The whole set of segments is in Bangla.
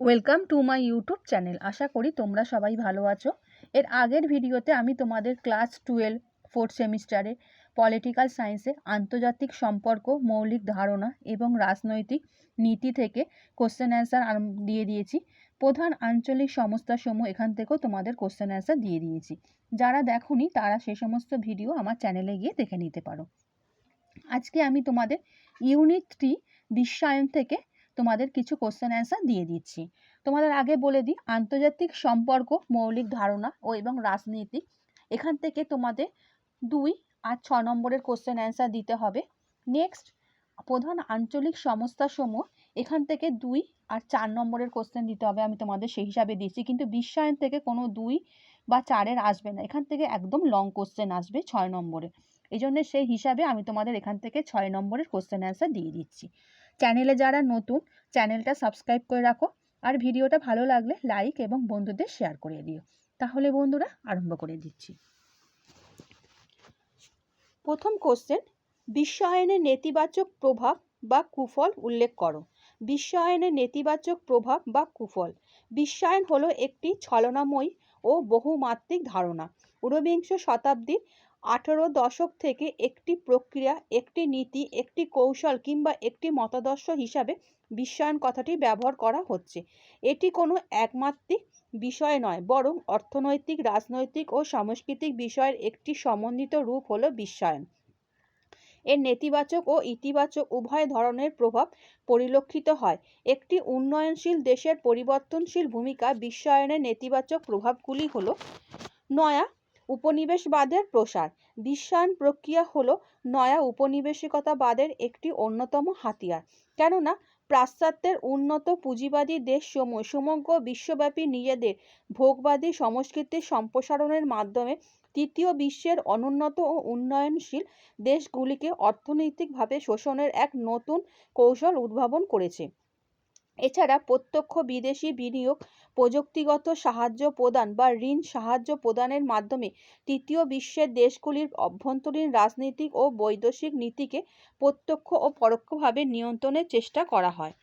Welcome to my YouTube channel আশা করি তোমরা সবাই ভালো আছো। এর আগের ভিডিওতে আমি তোমাদের ক্লাস টুয়েলভ ফোর্থ সেমিস্টারে পলিটিক্যাল সায়েন্সে আন্তর্জাতিক সম্পর্ক, মৌলিক ধারণা এবং রাজনৈতিক নীতি থেকে কোশ্চেন অ্যান্সার দিয়ে দিয়েছি। প্রধান আঞ্চলিক সমস্যাসমূহ এখান থেকেও তোমাদের কোশ্চেন অ্যান্সার দিয়ে দিয়েছি। যারা দেখোনি তারা সে সমস্ত ভিডিও আমার চ্যানেলে গিয়ে দেখে নিতে পারো। আজকে আমি তোমাদের ইউনিট থ্রি বিশ্বায়ন থেকে তোমাদের কিছু কোশ্চেন অ্যান্সার দিয়ে দিচ্ছি। তোমাদের আগে বলে দিই, আন্তর্জাতিক সম্পর্ক, মৌলিক ধারণা ও এবং রাজনীতি, এখান থেকে তোমাদের দুই আর ছ নম্বরের কোশ্চেন অ্যান্সার দিতে হবে। নেক্সট প্রধান আঞ্চলিক সমস্যাসমূহ এখান থেকে দুই আর চার নম্বরের কোশ্চেন দিতে হবে, আমি তোমাদের সেই হিসাবে দিচ্ছি। কিন্তু বিশ্বায়ন থেকে কোনো দুই বা চারের আসবে না, এখান থেকে একদম লং কোশ্চেন আসবে ছয় নম্বরে। এই জন্য সেই হিসাবে আমি তোমাদের এখান থেকে ছয় নম্বরের কোশ্চেন অ্যান্সার দিয়ে দিচ্ছি। চ্যানেলে যারা নতুন চ্যানেলটা সাবস্ক্রাইব করে রাখো। আর ভিডিওটা ভালো লাগলে লাইক এবং বন্ধুদের শেয়ার করে দিও। তাহলে বন্ধুরা আরম্ভ করে দিচ্ছি। প্রথম কোশ্চেন বিশ্বায়নের নেতিবাচক প্রভাব বা কুফল উল্লেখ করো। বিশ্বায়নের নেতিবাচক প্রভাব বা কুফল। বিশ্বায়ন হলো একটি ছলনাময়ী ও বহুমাত্রিক ধারণা। ঊনবিংশ শতাব্দীর আঠেরো দশক থেকে একটি প্রক্রিয়া, একটি নীতি, একটি কৌশল কিংবা একটি মতাদর্শ হিসাবে বিশ্বায়ন কথাটি ব্যবহার করা হচ্ছে। এটি কোনো একমাত্রিক বিষয় নয়, বরং অর্থনৈতিক, রাজনৈতিক ও সাংস্কৃতিক বিষয়ের একটি সমন্বিত রূপ হলো বিশ্বায়ন। এর নেতিবাচক ও ইতিবাচক উভয় ধরনের প্রভাব পরিলক্ষিত হয়। একটি উন্নয়নশীল দেশের পরিবর্তনশীল ভূমিকা, বিশ্বায়নের নেতিবাচক প্রভাবগুলি হলো, নয়া উপনিবেশবাদের প্রসার। বিশ্বায়ন প্রক্রিয়া হলো নয়া উপনিবেশিকতাবাদের একটি অন্যতম হাতিয়ার। কেননা, পাশ্চাত্যের উন্নত পুঁজিবাদী দেশ দেশসমূহ সমগ্র বিশ্বব্যাপী নিজেদের ভোগবাদী সংস্কৃতির সম্প্রসারণের মাধ্যমে তৃতীয় বিশ্বের অনুন্নত ও উন্নয়নশীল দেশগুলিকে অর্থনৈতিকভাবে শোষণের এক নতুন কৌশল উদ্ভাবন করেছে। এছাড়া প্রত্যক্ষ বিদেশি বিনিয়োগ প্রযুক্তিগত সাহায্য প্রদান বা ঋণ সাহায্য প্রদানের মাধ্যমে তৃতীয় বিশ্বের দেশগুলির অভ্যন্তরীণ রাজনৈতিক ও বৈদেশিক নীতিকে প্রত্যক্ষ ও পরোক্ষভাবে নিয়ন্ত্রণের চেষ্টা করা হয়।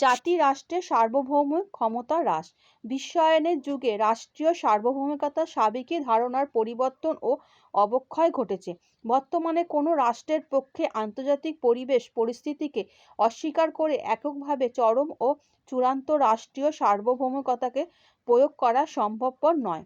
জাতি রাষ্ট্রের সার্বভৌম ক্ষমতা হ্রাস। বিশ্বায়নের যুগে রাষ্ট্রীয় সার্বভৌমিকতার সাবেকি ধারণার পরিবর্তন ও অবক্ষয় ঘটেছে। বর্তমানে কোনো রাষ্ট্রের পক্ষে আন্তর্জাতিক পরিবেশ পরিস্থিতিকে অস্বীকার করে এককভাবে চরম ও চূড়ান্ত রাষ্ট্রীয় সার্বভৌমিকতাকে প্রয়োগ করা সম্ভবপর নয়।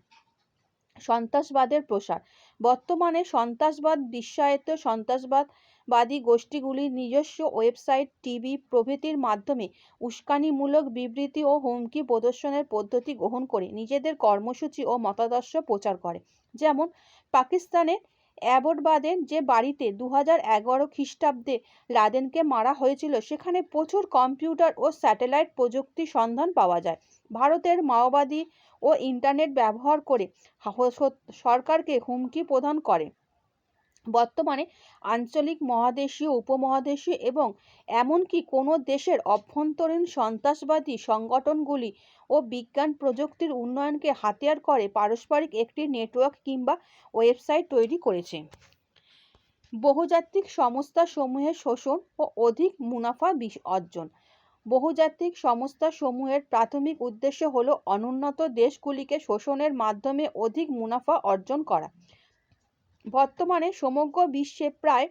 সন্ত্রাসবাদের প্রসার। বর্তমানে সন্ত্রাসবাদ, বিশ্বায়িত সন্ত্রাসবাদ বাদী গোষ্ঠীগুলির নিজস্ব ওয়েবসাইট টিভি প্রভৃতির মাধ্যমে উস্কানিমূলক বিবৃতি ও হুমকি প্রদর্শনের পদ্ধতি গ্রহণ করে নিজেদের কর্মসূচি ও মতাদর্শ প্রচার করে। যেমন পাকিস্তানের অ্যাবটবাদের যে বাড়িতে দু হাজার এগারো খ্রিস্টাব্দে লাদেনকে মারা হয়েছিল, সেখানে প্রচুর কম্পিউটার ও স্যাটেলাইট প্রযুক্তির সন্ধান পাওয়া যায়। ভারতের মাওবাদী ও ইন্টারনেট ব্যবহার করে সরকারকে হুমকি প্রদান করে। বর্তমানে আঞ্চলিক মহাদেশীয়, উপমহাদেশীয় এবং এমনকি কোনো দেশের অভ্যন্তরীণ সন্ত্রাসবাদী সংগঠনগুলি ও বিজ্ঞান প্রযুক্তির উন্নয়নকে হাতিয়ার করে পারস্পরিক একটি নেটওয়ার্ক কিংবা ওয়েবসাইট তৈরি করেছে। বহুজাতিক সংস্থাসমূহের শোষণ ও অধিক মুনাফা অর্জন। বহুজাতিক সংস্থাসমূহের প্রাথমিক উদ্দেশ্য হল অনুন্নত দেশগুলিকে শোষণের মাধ্যমে অধিক মুনাফা অর্জন করা। বর্তমানে সমগ্র বিশ্বে প্রায়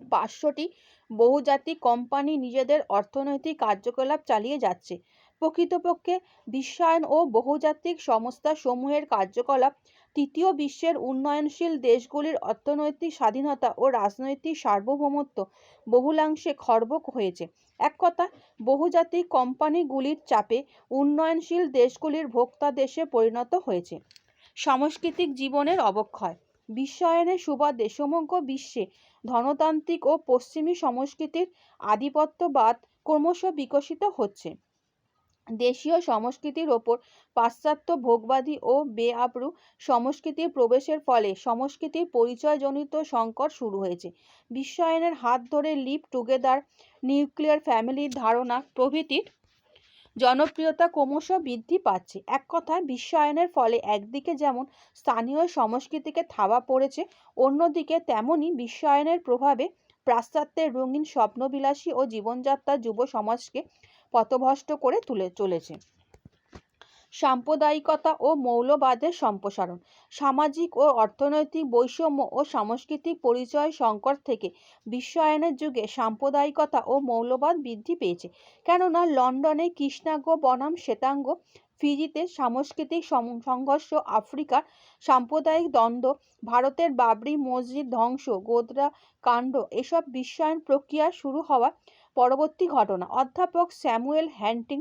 পাঁচশোটি বহুজাতিক কোম্পানি নিজেদের অর্থনৈতিক কার্যকলাপ চালিয়ে যাচ্ছে। প্রকৃতপক্ষে বিশ্বায়ন ও বহুজাতিক সংস্থা সমূহের কার্যকলাপ তৃতীয় বিশ্বের উন্নয়নশীল দেশগুলির অর্থনৈতিক স্বাধীনতা ও রাজনৈতিক সার্বভৌমত্ব বহুলাংশে খর্ব হয়েছে। এক কথা, বহুজাতিক কোম্পানিগুলির চাপে উন্নয়নশীল দেশগুলির ভোক্তা দেশে পরিণত হয়েছে। সাংস্কৃতিক জীবনের অবক্ষয় বিশ্বায়নের সুবাদে সমগ্র বিশ্বে ধনতান্ত্রিক ও পশ্চিমী সংস্কৃতির আধিপত্যবাদ ক্রমশ বিকশিত হচ্ছে। দেশীয় সংস্কৃতির ওপর পাশ্চাত্য ভোগবাদী ও বেআব্রু সংস্কৃতির প্রবেশের ফলে সংস্কৃতির পরিচয়জনিত সংকট শুরু হয়েছে। বিশ্বায়নের হাত ধরে লিভ টুগেদার নিউক্লিয়ার ফ্যামিলির ধারণা প্রভৃতির জনপ্রিয়তা ক্রমশ বৃদ্ধি পাচ্ছে। এক কথায়, বিশ্বায়নের ফলে একদিকে যেমন স্থানীয় সংস্কৃতিকে থাবা পড়েছে, অন্যদিকে তেমনই বিশ্বায়নের প্রভাবে পাশ্চাত্যের রঙিন স্বপ্নবিলাসী ও জীবনযাত্রা যুব সমাজকে পথভ্রষ্ট করে তুলে চলেছে। সাম্প্রদায়িকতা ও মৌলবাদের সম্প্রসারণ। সামাজিক ও অর্থনৈতিক বৈষম্য ও সাংস্কৃতিক পরিচয় সংকট থেকে বিশ্বায়নের যুগে সাম্প্রদায়িকতা ও মৌলবাদ বৃদ্ধি পেয়েছে। কেননা, লন্ডনে কৃষ্ণাঙ্গ বনাম শ্বেতাঙ্গ, ফিজিতে সাংস্কৃতিক সংঘর্ষ, আফ্রিকার সাম্প্রদায়িক দ্বন্দ্ব, ভারতের বাবরি মসজিদ ধ্বংস, গোদরা কাণ্ড, এসব বিশ্বায়ন প্রক্রিয়া শুরু হওয়ার পরবর্তী ঘটনা। অধ্যাপক স্যামুয়েল হ্যান্টিং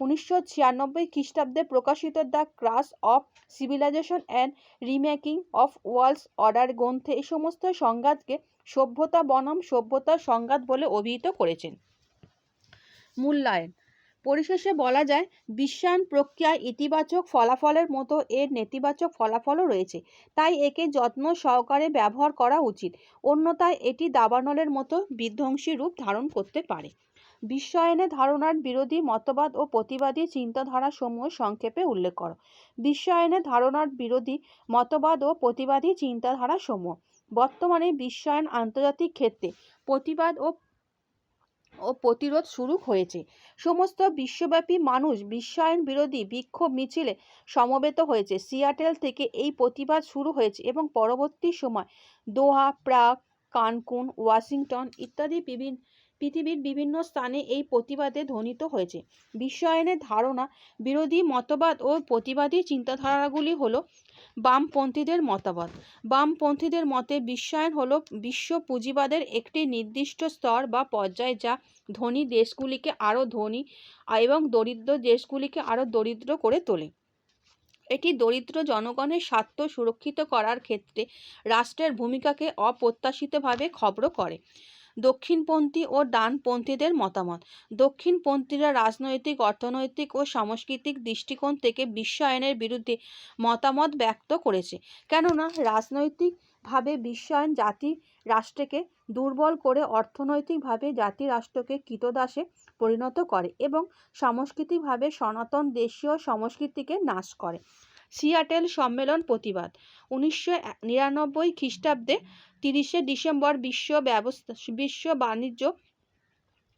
উনিশশো ছিয়ানব্বই খ্রিস্টাব্দে প্রকাশিত the clash of civilization and remaking of worlds order গ্রন্থে এই সমস্ত সংঘাতকে সভ্যতা বনাম সভ্যতার সংঘাত বলে অভিহিত করেছেন। মূল্যায়ন। পরিশেষে বলা যায় বিশ্বায়ন প্রক্রিয়ায় ইতিবাচক ফলাফলের মতো এর নেতিবাচক ফলাফলও রয়েছে। তাই একে যত্ন সহকারে ব্যবহার করা উচিত। অন্যথায় এটি দাবানলের মতো বিধ্বংসী রূপ ধারণ করতে পারে। বিশ্বায়নে ধারণার বিরোধী মতবাদ ও প্রতিবাদী চিন্তাধারাসমূহ সংক্ষেপে উল্লেখ করো। বিশ্বায়নে ধারণার বিরোধী মতবাদ ও প্রতিবাদী চিন্তাধারাসমূহ। বর্তমানে বিশ্বায়ন আন্তর্জাতিক ক্ষেত্রে প্রতিবাদ ও ও প্রতিরোধ শুরু হয়েছে। সমস্ত বিশ্বব্যাপী মানুষ বিশ্বায়ন বিরোধী বিক্ষোভ মিছিলে সমবেত হয়েছে। সিয়াটেল থেকে এই প্রতিবাদ শুরু হয়েছে এবং পরবর্তী সময় দোহা, প্রাগ, কানকুন, ওয়াশিংটন ইত্যাদি বিভিন্ন পৃথিবীর বিভিন্ন স্থানে এই প্রতিবাদে ধ্বনিত হয়েছে। বিশ্বায়নের ধারণা, বিরোধী মতবাদ ও প্রতিবাদী চিন্তাধারাগুলি হল বামপন্থীদের মতবাদ বামপন্থীদের মতে বিশ্বায়ন হলো বিশ্ব পুঁজিবাদের একটি নির্দিষ্ট স্তর বা পর্যায় যা ধনী দেশগুলিকে আরও ধনী এবং দরিদ্র দেশগুলিকে আরও দরিদ্র করে তোলে। এটি দরিদ্র জনগণের স্বার্থ সুরক্ষিত করার ক্ষেত্রে রাষ্ট্রের ভূমিকাকে অপ্রত্যাশিতভাবে খবর করে। দক্ষিণপন্থী ও ডানপন্থীদের মতামত। দক্ষিণপন্থীরা রাজনৈতিক, অর্থনৈতিক ও সাংস্কৃতিক দৃষ্টিকোণ থেকে বিশ্বায়নের বিরুদ্ধে মতামত ব্যক্ত করেছে। কেননা, রাজনৈতিকভাবে বিশ্বায়ন জাতি রাষ্ট্রকে দুর্বল করে অর্থনৈতিকভাবে জাতি রাষ্ট্রকে কৃতদাসে পরিণত করে এবং সাংস্কৃতিকভাবে সনাতন দেশীয় সংস্কৃতিকে নাশ করে। সিয়াটেল সম্মেলন প্রতিবাদ। উনিশশো নিরানব্বই খ্রিস্টাব্দে তিরিশে ডিসেম্বর বিশ্ব ব্যবস্থা বিশ্ব বাণিজ্য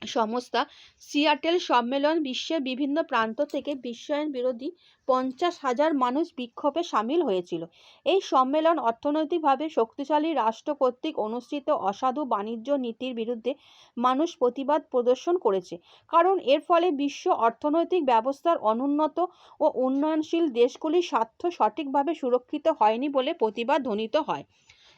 সংস্থা সিয়াটেল সম্মেলন বিশ্বের বিভিন্ন প্রান্ত থেকে বিশ্বায়ন বিরোধী পঞ্চাশ হাজার মানুষ বিক্ষোভে সামিল হয়েছিল। এই সম্মেলন অর্থনৈতিকভাবে শক্তিশালী, রাষ্ট্র কর্তৃক অনুষ্ঠিত অসাধু বাণিজ্য নীতির বিরুদ্ধে মানুষ প্রতিবাদ প্রদর্শন করেছে। কারণ এর ফলে বিশ্ব অর্থনৈতিক ব্যবস্থার অনুন্নত ও উন্নয়নশীল দেশগুলির স্বার্থ সঠিকভাবে সুরক্ষিত হয়নি বলে প্রতিবাদ ধ্বনিত হয়।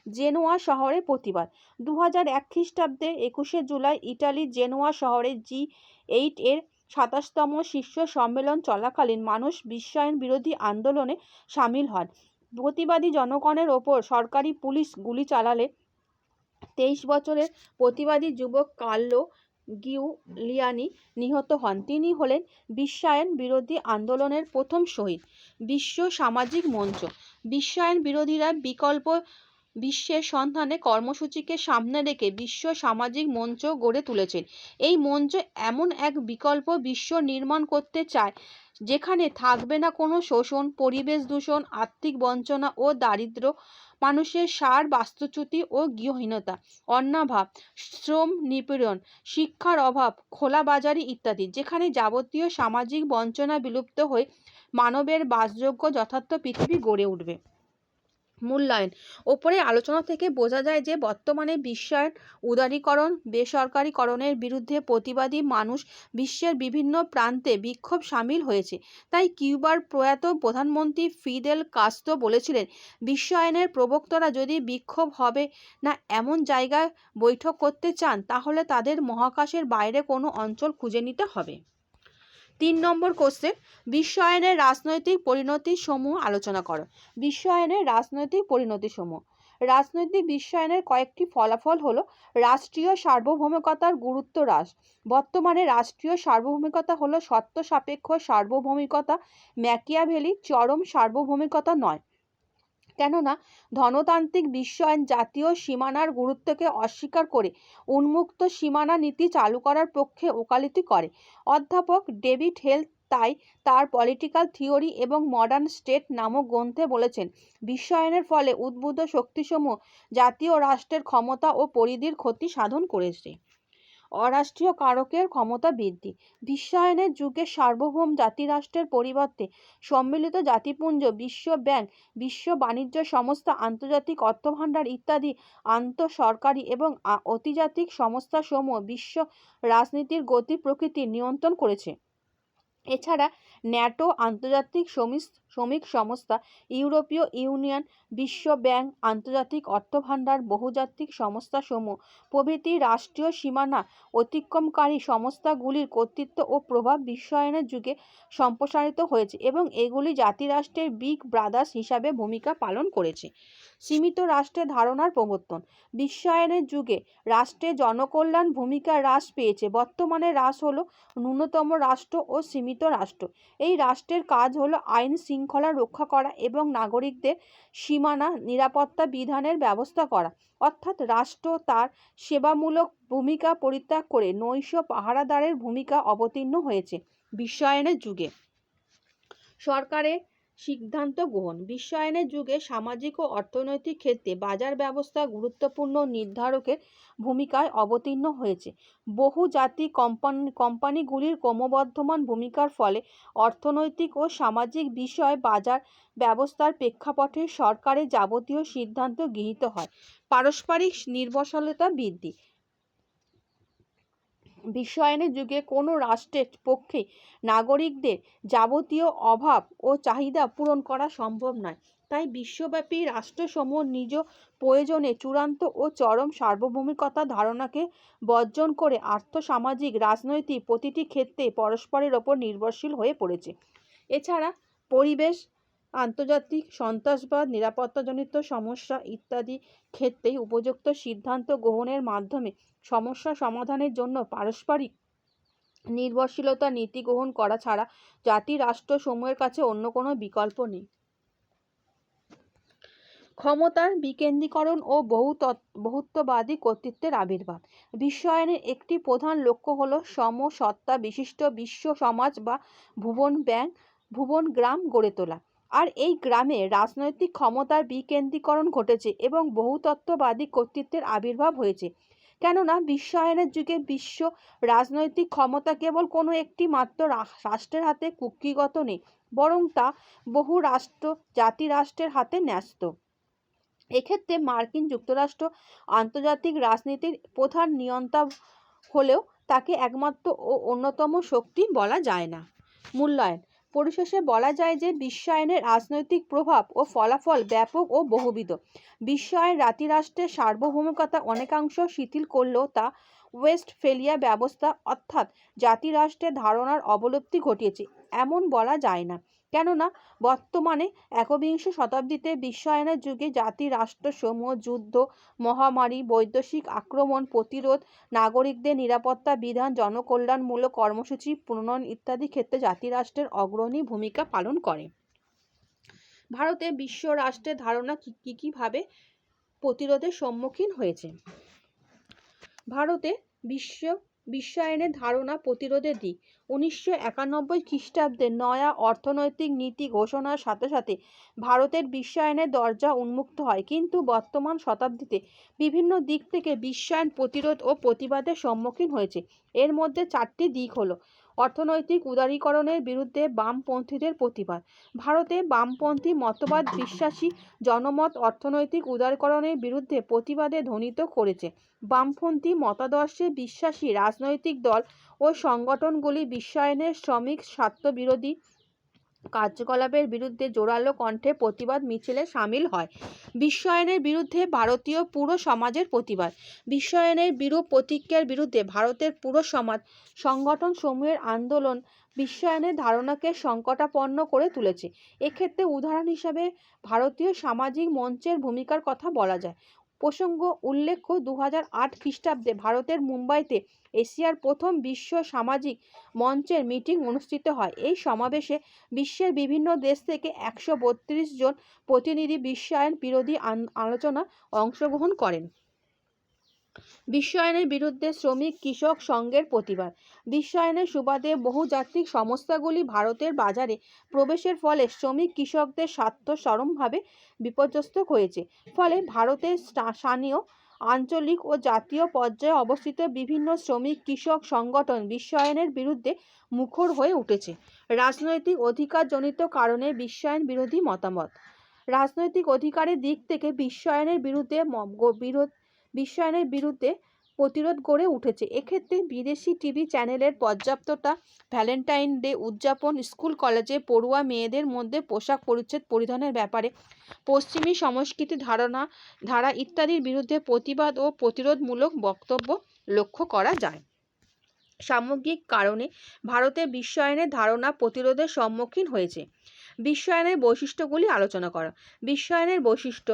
জেনোয়া শহরে প্রতিবাদ। দু হাজার এক খ্রিস্টাব্দে একুশে জুলাই ইটালির জেনোয়া শহরে জি এইট এর সাতাশতম শীর্ষ সম্মেলন চলাকালীন মানুষ বিশ্বায়ন বিরোধী আন্দোলনে সামিল হন। প্রতিবাদী জনগণের ওপর সরকারি পুলিশ গুলি চালালে তেইশ বছরের প্রতিবাদী যুবক কার্লো গিউলিয়ানি নিহত হন। তিনি হলেন বিশ্বায়ন বিরোধী আন্দোলনের প্রথম শহীদ। বিশ্ব সামাজিক মঞ্চ। বিশ্বায়ন বিরোধীরা বিকল্প বিশ্বের সন্ধানে কর্মসূচিকে সামনে রেখে বিশ্ব সামাজিক মঞ্চ গড়ে তুলেছেন। এই মঞ্চ এমন এক বিকল্প বিশ্ব নির্মাণ করতে চায়, যেখানে থাকবে না কোনো শোষণ, পরিবেশ দূষণ, আর্থিক বঞ্চনা ও দারিদ্র মানুষের সার, বাস্তুচ্যুতি ও গৃহহীনতা অন্নাভাব শ্রম নিপীড়ন, শিক্ষার অভাব, খোলা বাজারি ইত্যাদি, যেখানে যাবতীয় সামাজিক বঞ্চনা বিলুপ্ত হয়ে মানবের বাসযোগ্য যথার্থ পৃথিবী গড়ে উঠবে। মূল্যায়ন। ওপরে আলোচনা থেকে বোঝা যায় যে, বর্তমানে বিশ্বায়ন উদারীকরণ, বেসরকারীকরণের বিরুদ্ধে প্রতিবাদী মানুষ বিশ্বের বিভিন্ন প্রান্তে বিক্ষোভ সামিল হয়েছে। তাই কিউবার প্রয়াত প্রধানমন্ত্রী ফিদেল কাস্তো বলেছিলেন বিশ্বায়নের প্রবক্তরা যদি বিক্ষোভ হবে না এমন জায়গায় বৈঠক করতে চান, তাহলে তাদের মহাকাশের বাইরে কোনো অঞ্চল খুঁজে নিতে হবে। তিন নম্বর কোশ্চেন বিশ্বায়নের রাজনৈতিক পরিণতি সমূহ আলোচনা করো। বিশ্বায়নের রাজনৈতিক পরিণতি সমূহ রাজনৈতিক বিশ্বায়নের কয়েকটি ফলাফল হলো, রাষ্ট্রীয় সার্বভৌমিকতার গুরুত্ব হ্রাস। বর্তমানে রাষ্ট্রীয় সার্বভৌমিকতা হলো সত্য সাপেক্ষ সার্বভৌমিকতা, ম্যাকিয়াভেলি চরম সার্বভৌমিকতা নয়। কেননা ধনতান্ত্রিক বিশ্বায়ন জাতীয় সীমানার গুরুত্বকে অস্বীকার করে উন্মুক্ত সীমানা নীতি চালু করার পক্ষে ওকালতি করে। অধ্যাপক ডেভিড হেলথ তাই তার পলিটিক্যাল থিওরি এবং মডার্ন স্টেট নামক গ্রন্থে বলেছেন বিশ্বায়নের ফলে উদ্বুদ্ধ শক্তিসমূহ জাতীয় রাষ্ট্রের ক্ষমতা ও পরিধির ক্ষতি সাধন করেছে। অরাষ্ট্রীয় কারকের ক্ষমতা বৃদ্ধি। বিশ্বায়নের যুগে সার্বভৌম জাতিরাষ্ট্রের পরিবর্তে সম্মিলিত জাতিপুঞ্জ, বিশ্ব ব্যাংক, বিশ্ব বাণিজ্য সংস্থা, আন্তর্জাতিক অর্থভাণ্ডার ইত্যাদি আন্তঃসরকারি এবং অতিজাতিক সংস্থাসমূহ বিশ্ব রাজনীতির গতি প্রকৃতি নিয়ন্ত্রণ করেছে। এছাড়া ন্যাটো আন্তর্জাতিক শ্রমিক শ্রমিক সংস্থা, ইউরোপীয় ইউনিয়ন, বিশ্ব ব্যাংক, আন্তর্জাতিক অর্থভাণ্ডার বহুজাতিক সংস্থাসমূহ, প্রভৃতি রাষ্ট্রীয় সীমানা অতিক্রমকারী সংস্থাগুলির কর্তৃত্ব ও প্রভাব বিশ্বায়নের যুগে সম্প্রসারিত হয়েছে এবং এগুলি জাতিরাষ্ট্রের বিগ ব্রাদার্স হিসাবে ভূমিকা পালন করেছে। সীমিত রাষ্ট্রের ধারণার প্রবর্তন, বিশ্বায়নের যুগে রাষ্ট্রে জনকল্যাণ ভূমিকা হ্রাস পেয়েছে, বর্তমানে হ্রাস হলো ন্যূনতম রাষ্ট্র ও সীমিত রাষ্ট্র। এই রাষ্ট্রের কাজ হলো আইন শৃঙ্খলা রক্ষা করা এবং নাগরিকদের সীমানা নিরাপত্তা বিধানের ব্যবস্থা করা। অর্থাৎ রাষ্ট্র তার সেবামূলক ভূমিকা পরিত্যাগ করে নৈশ পাহারাদারের ভূমিকা অবতীর্ণ হয়েছে। বিশ্বায়নের যুগে সরকারের সিদ্ধান্ত গ্রহণ। বিশ্বায়নের যুগে সামাজিক ও অর্থনৈতিক ক্ষেত্রে বাজার ব্যবস্থা গুরুত্বপূর্ণ নির্ধারকের ভূমিকায় অবতীর্ণ হয়েছে। বহু জাতি কোম্পানি, কোম্পানিগুলির ক্রমবর্ধমান ভূমিকার ফলে অর্থনৈতিক ও সামাজিক বিষয় বাজার ব্যবস্থার প্রেক্ষাপটে সরকারের যাবতীয় সিদ্ধান্ত গৃহীত হয়। পারস্পরিক নির্ভরশীলতা বৃদ্ধি। বিশ্বায়নের যুগে কোনো রাষ্ট্রের পক্ষে নাগরিকদের যাবতীয় অভাব ও চাহিদা পূরণ করা সম্ভব নয়। তাই বিশ্বব্যাপী রাষ্ট্রসমূহ নিজ প্রয়োজনে চূড়ান্ত ও চরম সার্বভৌমিকতা ধারণাকে বর্জন করে আর্থসামাজিক, রাজনৈতিক প্রতিটি ক্ষেত্রে পরস্পরের ওপর নির্ভরশীল হয়ে পড়েছে। এছাড়া পরিবেশ আন্তর্জাতিক সন্ত্রাসবাদ, নিরাপত্তাজনিত সমস্যা ইত্যাদি ক্ষেত্রে উপযুক্ত সিদ্ধান্ত গ্রহণের মাধ্যমে সমস্যা সমাধানের জন্য পারস্পরিক নির্ভরশীলতা নীতি গ্রহণ করা ছাড়া জাতি রাষ্ট্রসমূহের কাছে অন্য কোনো বিকল্প নেই। ক্ষমতার বিকেন্দ্রীকরণ ও বহুত্ববাদী কর্তৃত্বের আবির্ভাব। বিশ্বায়নের একটি প্রধান লক্ষ্য হল সমসত্তা বিশিষ্ট বিশ্ব সমাজ বা ভুবন ব্যাংক, ভুবন গ্রাম গড়ে তোলা। আর এই গ্রামে রাজনৈতিক ক্ষমতার বিকেন্দ্রীকরণ ঘটেছে এবং বহুতত্ত্ববাদী কর্তৃত্বের আবির্ভাব হয়েছে। কেননা বিশ্বায়নের যুগে বিশ্ব রাজনৈতিক ক্ষমতা কেবল কোনো একটি মাত্র রাষ্ট্রের হাতে কুক্ষিগত নেই, বরং তা বহু রাষ্ট্র জাতি রাষ্ট্রের হাতে ন্যস্ত। এক্ষেত্রে মার্কিন যুক্তরাষ্ট্র আন্তর্জাতিক রাজনীতির প্রধান নিয়ন্তা হলেও তাকে একমাত্র ও অন্যতম শক্তি বলা যায় না। মূল্যায়ন পরিশেষে বলা যায় যে বিশ্বায়নের রাজনৈতিক প্রভাব ও ফলাফল ব্যাপক ও বহুবিধ। বিশ্বায়ন রাষ্ট্রের সার্বভৌমিকতা অনেকাংশ শিথিল করলেও তা ওয়েস্ট ফেলিয়া ব্যবস্থা অর্থাৎ জাতিরাষ্ট্রের ধারণার অবলুপ্তি ঘটিয়েছে। এমন বলা যায় না। কেননা বর্তমানে একবিংশ শতাব্দীতে বিশ্বায়নের যুগে জাতি রাষ্ট্রসমূহ যুদ্ধ, মহামারী, বৈদেশিক আক্রমণ, প্রতিরোধ, নাগরিকদের নিরাপত্তা বিধান, জনকল্যাণমূলক কর্মসূচি, প্রণয়ন ইত্যাদি ক্ষেত্রে জাতিরাষ্ট্রের অগ্রণী ভূমিকা পালন করে। ভারতে বিশ্ব রাষ্ট্রের ধারণা কী, কীভাবে প্রতিরোধের সম্মুখীন হয়েছে? ভারতে বিশ্ব বিশ্বায়নের ধারণা প্রতিরোধের দিক। উনিশশো একানব্বই খ্রিস্টাব্দে নয়া অর্থনৈতিক নীতি ঘোষণার সাথে সাথে ভারতের বিশ্বায়নের দরজা উন্মুক্ত হয়। কিন্তু বর্তমান শতাব্দীতে বিভিন্ন দিক থেকে বিশ্বায়ন প্রতিরোধ ও প্রতিবাদের সম্মুখীন হয়েছে। এর মধ্যে চারটি দিক হলো অর্থনৈতিক উদারীকরণের বিরুদ্ধে বামপন্থীদের প্রতিবাদ। ভারতে বামপন্থী মতবাদ বিশ্বাসী জনমত অর্থনৈতিক উদারকরণের বিরুদ্ধে প্রতিবাদে ধ্বনিত করেছে। বামপন্থী মতাদর্শে বিশ্বাসী রাজনৈতিক দল ও সংগঠনগুলি বিশ্বায়নের শ্রমিক স্বার্থবিরোধী কার্যকলাপের বিরুদ্ধে জোরালো কণ্ঠে প্রতিবাদ মিছিলে সামিল হয়। বিশ্বায়নের বিরুদ্ধে ভারতীয় পুরো সমাজের প্রতিবাদ। বিশ্বায়নের বিরূপ প্রতিজ্ঞার বিরুদ্ধে ভারতের পুরো সমাজ সংগঠন সমূহের আন্দোলন বিশ্বায়নের ধারণাকে সংকটাপন্ন করে তুলেছে। এক্ষেত্রে উদাহরণ হিসাবে ভারতীয় সামাজিক মঞ্চের ভূমিকার কথা বলা যায়। প্রসঙ্গ উল্লেখ্য দু হাজার আট খ্রিস্টাব্দে ভারতের মুম্বাইতে এশিয়ার প্রথম বিশ্ব সামাজিক মঞ্চের মিটিং অনুষ্ঠিত হয়। এই সমাবেশে বিশ্বের বিভিন্ন দেশ থেকে একশো বত্রিশ জন প্রতিনিধি বিশ্বায়ন বিরোধী আলোচনা অংশগ্রহণ করেন। বিশ্বায়নের বিরুদ্ধে শ্রমিক কৃষক সংঘের প্রতিবাদ। বিশ্বায়নের সুবাদে বহুজাতিক সংস্থাগুলি ভারতের বাজারে প্রবেশের ফলে শ্রমিক কৃষকদের স্বার্থ চরমভাবে বিপর্যস্ত হয়েছে। ফলে ভারতের স্থানীয়, আঞ্চলিক ও জাতীয় পর্যায়ে অবস্থিত বিভিন্ন শ্রমিক কৃষক সংগঠন বিশ্বায়নের বিরুদ্ধে মুখর হয়ে উঠেছে। রাজনৈতিক অধিকারজনিত কারণে বিশ্বায়ন বিরোধী মতামত। রাজনৈতিক অধিকারের দিক থেকে বিশ্বায়নের বিরুদ্ধে বিরোধ বিশ্বায়নের বিরুদ্ধে প্রতিরোধ গড়ে উঠেছে। এক্ষেত্রে বিদেশি টিভি চ্যানেলের পর্যাপ্ততা, ভ্যালেন্টাইন ডে উদযাপন, স্কুল, কলেজে পড়ুয়া মেয়েদের মধ্যে পোশাক পরিচ্ছেদ পরিধানের ব্যাপারে, পশ্চিমী সংস্কৃতি ধারণা, ধারা ইত্যাদির বিরুদ্ধে প্রতিবাদ ও প্রতিরোধমূলক বক্তব্য লক্ষ্য করা যায়। সামগ্রিক কারণে ভারতে বিশ্বায়নের ধারণা প্রতিরোধের সম্মুখীন হয়েছে। বিশ্বায়নের বৈশিষ্ট্যগুলি আলোচনা করা। বিশ্বায়নের বৈশিষ্ট্য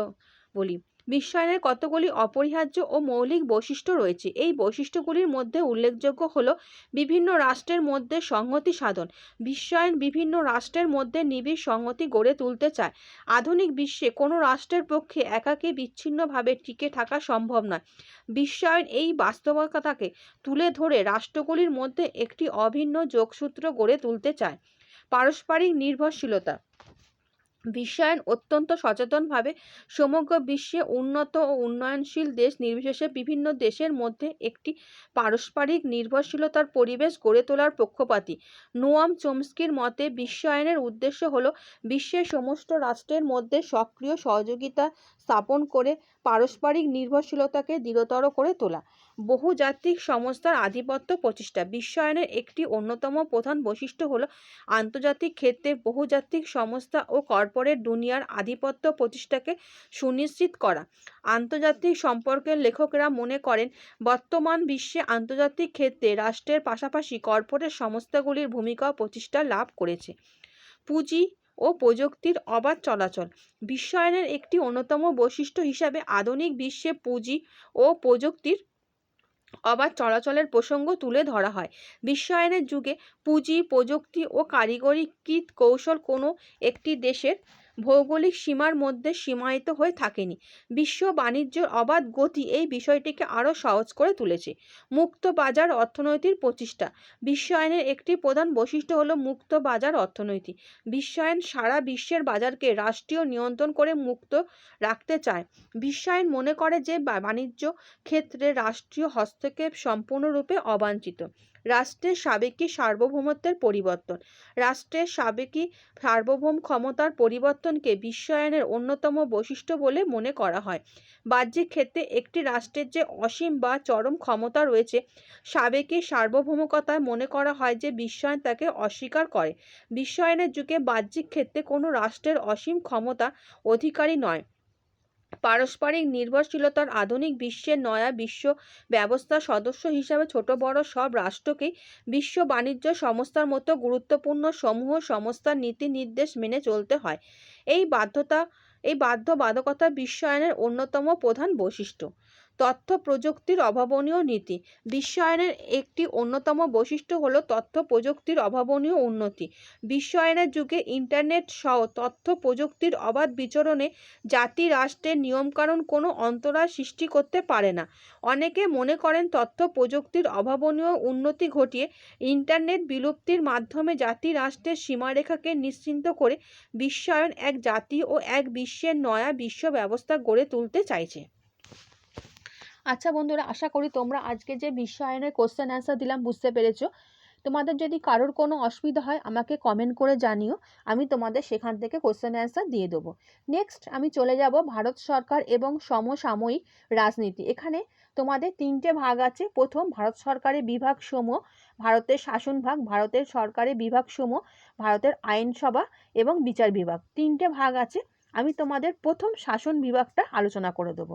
বলি বিশ্বায়নের কতগুলি অপরিহার্য ও মৌলিক বৈশিষ্ট্য রয়েছে? এই বৈশিষ্ট্যগুলির মধ্যে উল্লেখযোগ্য হল বিভিন্ন রাষ্ট্রের মধ্যে সংহতি সাধন। বিশ্বায়ন বিভিন্ন রাষ্ট্রের মধ্যে নিবিড় সংহতি গড়ে তুলতে চায়। আধুনিক বিশ্বে কোনো রাষ্ট্রের পক্ষে একাকী বিচ্ছিন্নভাবে টিকে থাকা সম্ভব নয়। বিশ্বায়ন এই বাস্তবতাকে তুলে ধরে রাষ্ট্রগুলির মধ্যে একটি অভিন্ন যোগসূত্র গড়ে তুলতে চায়। পারস্পরিক নির্ভরশীলতা বিশ্বায়ন অত্যন্ত সচেতনভাবে সমগ্র বিশ্বে উন্নত ও উন্নয়নশীল দেশ নির্বিশেষে বিভিন্ন দেশের মধ্যে একটি পারস্পরিক নির্ভরশীলতার পরিবেশ গড়ে তোলার পক্ষপাতী। নোয়াম চমস্কির মতে, বিশ্বায়নের উদ্দেশ্য হল বিশ্বের সমস্ত রাষ্ট্রের মধ্যে সক্রিয় সহযোগিতা স্থাপন করে পারস্পরিক নির্ভরশীলতাকে দৃঢ়তর করে তোলা। বহুজাতিক সংস্থার আধিপত্য প্রচেষ্টা বিশ্বায়নের একটি অন্যতম প্রধান বৈশিষ্ট্য হল, আন্তর্জাতিক ক্ষেত্রে বহুজাতিক সংস্থা ও কর্পোরেট দুনিয়ার আধিপত্য প্রতিষ্ঠাকে সুনিশ্চিত করা। আন্তর্জাতিক সম্পর্কের লেখকরা মনে করেন, বর্তমান বিশ্বে আন্তর্জাতিক ক্ষেত্রে রাষ্ট্রের পাশাপাশি কর্পোরেট সংস্থাগুলির ভূমিকা প্রতিষ্ঠা লাভ করেছে। পুঁজি ও প্রযুক্তির অবাধ চলাচল। বিশ্বায়নের একটি অন্যতম বৈশিষ্ট্য হিসাবে আধুনিক বিশ্বে পুঁজি ও প্রযুক্তির অবাধ চলাচলের প্রসঙ্গ তুলে ধরা হয়। বিশ্বায়নের যুগে পুঁজি, প্রযুক্তি ও কারিগরি কীট কৌশল কোনো একটি দেশের ভৌগোলিক সীমার মধ্যে সীমায়িত হয়ে থাকেনি। বিশ্ব বাণিজ্যের অবাধ গতি এই বিষয়টিকে আরও সহজ করে তুলেছে। মুক্ত বাজার অর্থনৈতিক প্রতিষ্ঠা। বিশ্বায়নের একটি প্রধান বৈশিষ্ট্য হলো মুক্ত বাজার অর্থনীতি বিশ্বায়ন সারা বিশ্বের বাজারকে রাষ্ট্রীয় নিয়ন্ত্রণ করে মুক্ত রাখতে চায়। বিশ্বায়ন মনে করে যে বাণিজ্য ক্ষেত্রে রাষ্ট্রীয় হস্তক্ষেপ সম্পূর্ণরূপে অবাঞ্ছিত। রাষ্ট্রের সাবেকি সার্বভৌমত্বের পরিবর্তন। রাষ্ট্রের সাবেকি সার্বভৌম ক্ষমতার পরিবর্তনকে বিশ্বায়নের অন্যতম বৈশিষ্ট্য বলে মনে করা হয়। বাহ্যিক ক্ষেত্রে একটি রাষ্ট্রের যে অসীম বা চরম ক্ষমতা রয়েছে সাবেকি সার্বভৌমকতায় মনে করা হয় যে বিশ্বায়ন তাকে অস্বীকার করে। বিশ্বায়নের যুগে বাহ্যিক ক্ষেত্রে কোনো রাষ্ট্রের অসীম ক্ষমতা অধিকারী নয়। পারস্পরিক নির্ভরশীলতার আধুনিক বিশ্বের নয়া বিশ্ব ব্যবস্থা সদস্য হিসাবে ছোট বড় সব রাষ্ট্রকেই বিশ্ব বাণিজ্য সংস্থার মতো গুরুত্বপূর্ণ সমূহ সংস্থার নীতি নির্দেশ মেনে চলতে হয়। এই বাধ্যতা, এই বাধ্যবাধকতা বিশ্বায়নের অন্যতম প্রধান বৈশিষ্ট্য। তথ্য প্রযুক্তির অভাবনীয় নীতি। বিশ্বায়নের একটি অন্যতম বৈশিষ্ট্য হল তথ্য প্রযুক্তির অভাবনীয় উন্নতি। বিশ্বায়নের যুগে ইন্টারনেট সহ তথ্য প্রযুক্তির অবাধ বিচরণে জাতি রাষ্ট্রের নিয়মকানুন কোনো অন্তরায় সৃষ্টি করতে পারে না। অনেকে মনে করেন তথ্য প্রযুক্তির অভাবনীয় উন্নতি ঘটিয়ে ইন্টারনেট বিলুপ্তির মাধ্যমে জাতি রাষ্ট্রের সীমারেখাকে নিশ্চিন্ত করে বিশ্বায়ন এক জাতি ও এক বিশ্বের নয়া বিশ্ব ব্যবস্থা গড়ে তুলতে চাইছে। আচ্ছা বন্ধুরা, আশা করি তোমরা আজকে যে বিশ্বায়নের কোশ্চেন অ্যান্সার দিলাম বুঝতে পেরেছ। তোমাদের যদি কারোর কোনো অসুবিধা হয়, আমাকে কমেন্ট করে জানিও। আমি তোমাদের সেখান থেকে কোশ্চেন অ্যান্সার দিয়ে দেবো। নেক্সট আমি চলে যাব ভারত সরকার এবং সমসাময়িক রাজনীতি। এখানে তোমাদের তিনটে ভাগ আছে। প্রথম, ভারত সরকারের বিভাগ সমূহ, ভারতের শাসন ভাগ, ভারতের সরকারের বিভাগ সমূহ, ভারতের আইনসভা এবং বিচার বিভাগ। তিনটে ভাগ আছে। আমি তোমাদের প্রথম শাসন বিভাগটা আলোচনা করে দেবো।